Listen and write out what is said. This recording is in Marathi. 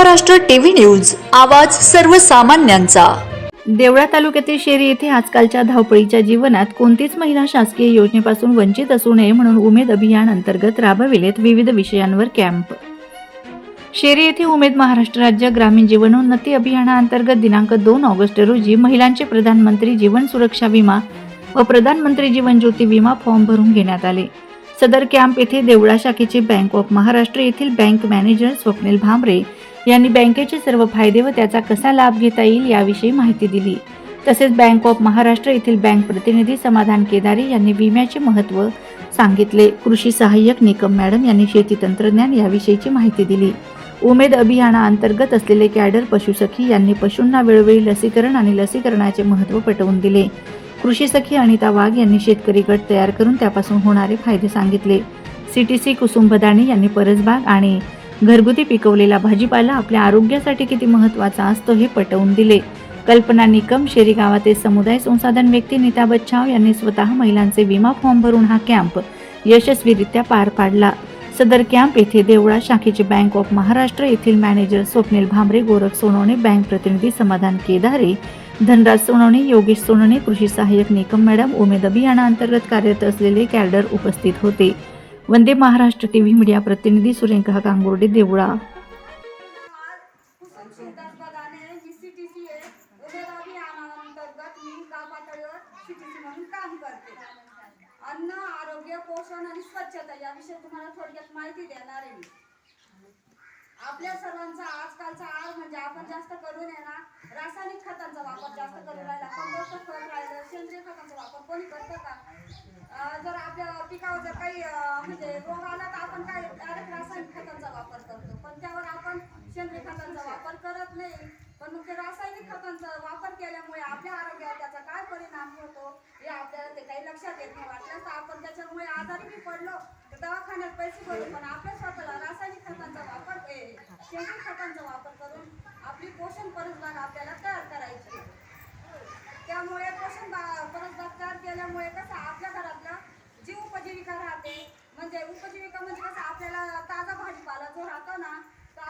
महाराष्ट्र टीव्ही न्यूज आवाज सर्वसामान्यांचा. देवळा तालुक्यातील शेरी येथे आजकालच्या धावपळीच्या जीवनात कोणतीच महिला शासकीय योजनेपासून वंचित असू नये म्हणून उमेद अभियान अंतर्गत राबविलेत विविध विषयांवर कॅम्प. शेरी येथे उमेद महाराष्ट्र राज्य ग्रामीण जीवनोन्नती अभियानाअंतर्गत दिनांक दोन ऑगस्ट रोजी महिलांचे प्रधानमंत्री जीवन सुरक्षा विमा व प्रधानमंत्री जीवन ज्योती विमा फॉर्म भरून घेण्यात आले. सदर कॅम्प येथे देवळा शाखेचे बँक ऑफ महाराष्ट्र येथील बँक मॅनेजर स्वप्नील भांबरे यांनी बँकेचे सर्व फायदे व त्याचा कसा लाभ घेता येईल याविषयी माहिती दिली. तसेच बँक ऑफ महाराष्ट्र येथील बँक प्रतिनिधी समाधान केदारी यांनी विम्याचे महत्त्व सांगितले. कृषी सहाय्यक निकम मॅडम यांनी शेती तंत्रज्ञान याविषयीची माहिती दिली. उमेद अभियाना अंतर्गत असलेले कॅडर पशुसखी यांनी पशूंना वेळोवेळी लसीकरण आणि लसीकरणाचे महत्त्व पटवून दिले. कृषी सखी अनिता वाघ यांनी शेतकरी गट तयार करून त्यापासून होणारे फायदे सांगितले. सी टी सी बदाणी यांनी परसबाग आणि घरगुती पिकवलेला भाजीपाला आपल्या आरोग्यासाठी किती महत्त्वाचा असतो हे पटवून दिले. कल्पना निकम शेरी गावातील समुदाय संसाधन व्यक्ती नीता बच्छाव यांनी स्वतः महिलांचे विमा फॉर्म भरून हा कॅम्प यशस्वीरित्या पार पाडला. सदर कॅम्प येथे देवळा शाखेचे बँक ऑफ महाराष्ट्र येथील मॅनेजर स्वप्नील भांबरे गोरख सोनवणे बँक प्रतिनिधी समाधान केदारे धनराज सोनवणे योगेश सोनवणे कृषी सहाय्यक निकम मॅडम उमेद अभियानाअंतर्गत कार्यरत असलेले कॅडर उपस्थित होते. वंदे महाराष्ट्र टीव्ही मीडिया प्रतिनिधी सुरेखा कांगोर्डे देवळा. कुसुम शिवदास बगाने मी सीटीसी म्हणून काम करते अन्न आरोग्य पोषण आणि स्वच्छता याविषयी तुम्हाला थोडक्यात माहिती देणार आहे मी आपल्या सर्वांचा आजकालचा आळ म्हणजे आपण जास्त करून आहे ना रासायनिक खतांचा वापर जास्त करून राहिला. कंपोस्ट खत राहिलं सेंद्रिय खतांचा वापर कोणी करतं का? जर आपल्या पिकावर जर काही अं, तर आपण काय डायरेक्ट रासायनिक खतांचा वापर करतो. पण त्यावर आपण सेंद्रिय खतांचा वापर करत नाही. पण मग ते रासायनिक खतांचा वापर केल्यामुळे आपल्या आरोग्यावर त्याचा काय परिणाम होतो हे आपल्याला ते काही लक्षात येत नाही वाटल्यास तर आपण त्याच्यामुळे आजारी बी पडलो. तर दवाखान्यात पैसे भरू. पण आपल्या स्वतःला रासायनिक खतांचा वापर सेंद्रिय खतांचा वापर करून आपली पोषण परसबाग आपल्याला तयार करायची आहे. त्यामुळे पोषण बा- परसबाग तयार केल्यामुळे कसं आपल्या घरातलं जी उपजीविका राहते म्हणजे उपजीविका म्हणजे कसं आपल्याला ताजा भाजीपाला जो राहतो ना तो आपल्याला टायमा टायमावर वापरता